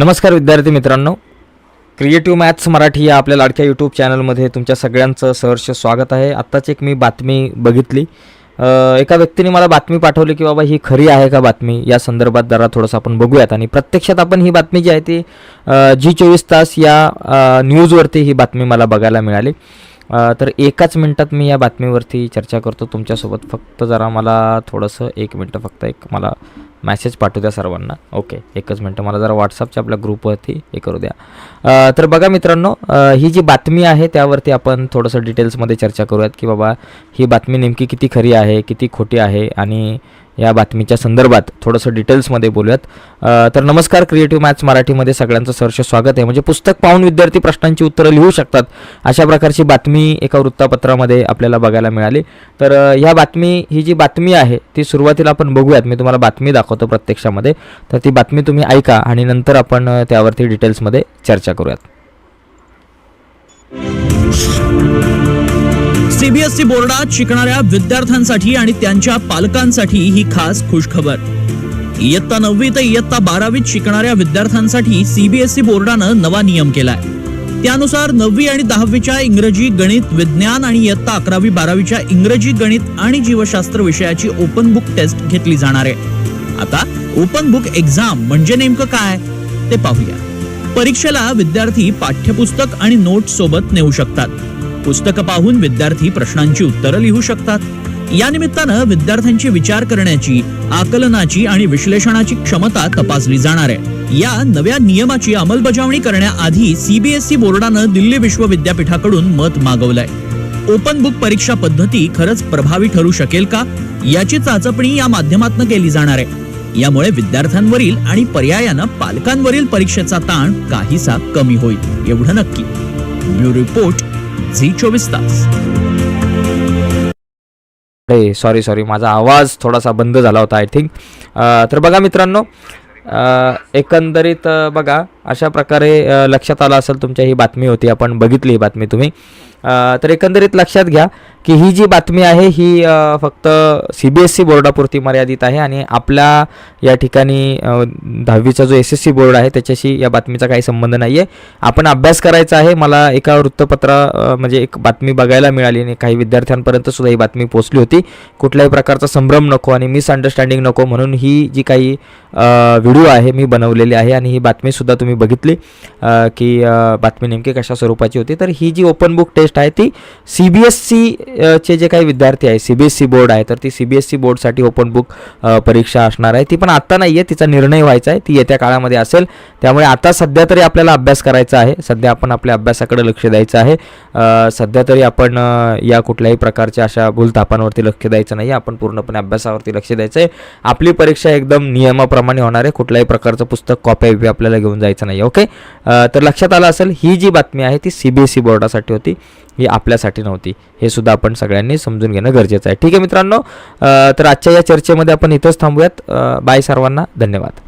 नमस्कार विद्यार्थी मित्रांनो. क्रिएटिव्ह मॅथ्स मराठी या आपल्या लाडक्या यूट्यूब चॅनलमध्ये तुमच्या सगळ्यांचं सहर्ष स्वागत आहे. आत्ताच एक मी बातमी बघितली. एका व्यक्तीने मला बातमी पाठवली की बाबा ही खरी आहे का बातमी? या संदर्भात जरा थोडंसं आपण बघूयात. आणि प्रत्यक्षात आपण ही बातमी जी आहे ती जी चोवीस तास या न्यूजवरती ही बातमी मला बघायला मिळाली. तर एकाच मिनटात मी या बातमीवरती चर्चा करतो. तुमच्यासोबत फक्त जरा मला थोडंसं एक मिनटं फक्त एक मला मॅसेज पाठवू द्या सर्वांना. ओके एकच मिनटं. मला जरा व्हॉट्सअपच्या आपल्या ग्रुपवरती हे करू द्या. तर बघा मित्रांनो ही जी बातमी आहे त्यावरती आपण थोडंसं डिटेल्समध्ये चर्चा करूयात की बाबा ही बातमी नेमकी किती खरी आहे किती खोटी आहे आणि या बातमीच्या संदर्भात थोडंसं डिटेल्समध्ये बोलूयात. तर नमस्कार क्रिएटिव्ह मॅथ्स मराठीमध्ये सगळ्यांचं सहर्ष स्वागत आहे. म्हणजे पुस्तक पाहून विद्यार्थी प्रश्नांची उत्तरं लिहू शकतात अशा प्रकारची बातमी एका वृत्तपत्रामध्ये आपल्याला बघायला मिळाली. तर ह्या बातमी ही जी बातमी आहे ती सुरुवातीला आपण बघूयात. मी तुम्हाला बातमी दाखवतो प्रत्यक्षामध्ये. तर ती बातमी तुम्ही ऐका आणि नंतर आपण त्यावरती डिटेल्समध्ये चर्चा करूयात. सीबीएसई बोर्डात शिकणाऱ्या विद्यार्थ्यांसाठी आणि त्यांच्या पालकांसाठी ही खास खुशखबर. इयत्ता नववी ते इयत्ता बारावीत शिकणाऱ्या विद्यार्थ्यांसाठी सीबीएसई बोर्डानं नवा नियम केलाय. त्यानुसार नववी आणि दहावीच्या इंग्रजी गणित विज्ञान आणि इयत्ता अकरावी बारावीच्या इंग्रजी गणित आणि जीवशास्त्र विषयाची ओपन बुक टेस्ट घेतली जाणार आहे. आता ओपन बुक एक्झाम म्हणजे नेमकं काय? ते पाहूया. परीक्षेला विद्यार्थी पाठ्यपुस्तक आणि नोट्स सोबत नेऊ शकतात. पुस्तकं पाहून विद्यार्थी प्रश्नांची उत्तरं लिहू शकतात. या निमित्तानं विद्यार्थ्यांची विचार करण्याची आकलनाची आणि विश्लेषणाची क्षमता तपासली जाणार आहे. या नव्या नियमाची अंमलबजावणी करण्याआधी सीबीएसई बोर्डानं दिल्ली विश्वविद्यापीठाकडून मत मागवलंय. ओपन बुक परीक्षा पद्धती खरंच प्रभावी ठरू शकेल का? याची चाचपणी या माध्यमातून केली जाणार आहे. यामुळे विद्यार्थ्यांवरील आणि पर्यायानं पालकांवरील परीक्षेचा ताण काहीसा कमी होईल. एवढं नक्की. ब्युरो रिपोर्ट झी चोवीस तास. अरे सॉरी सॉरी माझा आवाज थोडासा बंद झाला होता आय थिंक तर बघा मित्रांनो एकंदरीत बघा अशा प्रकारे लक्षात आलं असेल तुमच्या ही बातमी होती आपण बघितली ही बातमी तुम्ही. तर एकंदरीत लक्षात घ्या की ही जी बातमी आहे ही फक्त सी बी एस सी बोर्डापुरती मर्यादित आहे आणि आपल्या या ठिकाणी दहावीचा जो एस एस सी बोर्ड आहे त्याच्याशी या बातमीचा काही संबंध नाही आहे आपण अभ्यास करायचा आहे मला एका वृत्तपत्र म्हणजे एक बातमी बघायला मिळाली आणि काही विद्यार्थ्यांपर्यंत सुद्धा ही बातमी पोहोचली होती. कुठल्याही प्रकारचा संभ्रम नको आणि मिसअंडरस्टँडिंग नको म्हणून ही जी काही व्हिडिओ आहे मी बनवलेली आहे आणि ही बातमीसुद्धा तुम्ही बघितली की बातमी नेमकी कशा स्वरूपाची होती. तर ही जी ओपन बुक टेस्ट आहे ती सी बी एस सी चे जे काही विद्यार्थी आहे C B S C board आहे तर ती सी बी एस सी बोर्डसाठी ओपन बुक परीक्षा असणार आहे. ती पण आत्ता नाही आहे तिचा निर्णय व्हायचा आहे. ती येत्या काळामध्ये असेल. त्यामुळे आता सध्या तरी आपल्याला अभ्यास करायचा आहे. सध्या आपण आपल्या अभ्यासाकडे लक्ष द्यायचं आहे. सध्या तरी आपण या कुठल्याही प्रकारच्या अशा भूलथापांवरती लक्ष द्यायचं नाही आपण पूर्णपणे अभ्यासावरती लक्ष द्यायचं आहे आपली परीक्षा एकदम नियमाप्रमाणे होणार आहे. कुठल्याही प्रकारचं पुस्तक कॉप्या आपल्याला घेऊन जायचं नाही ओके तर लक्षात आलं असेल ही जी बातमी आहे ती सी बी एस सी बोर्डासाठी होती. ही आपल्यासाठी नव्हती. हे सुद्धा आपण सगळ्यांनी समजून घेणं गरजेचं आहे. ठीक आहे मित्रांनो तर आजच्या या चर्चेमध्ये आपण इथंच थांबूयात. बाय सर्वांना. धन्यवाद.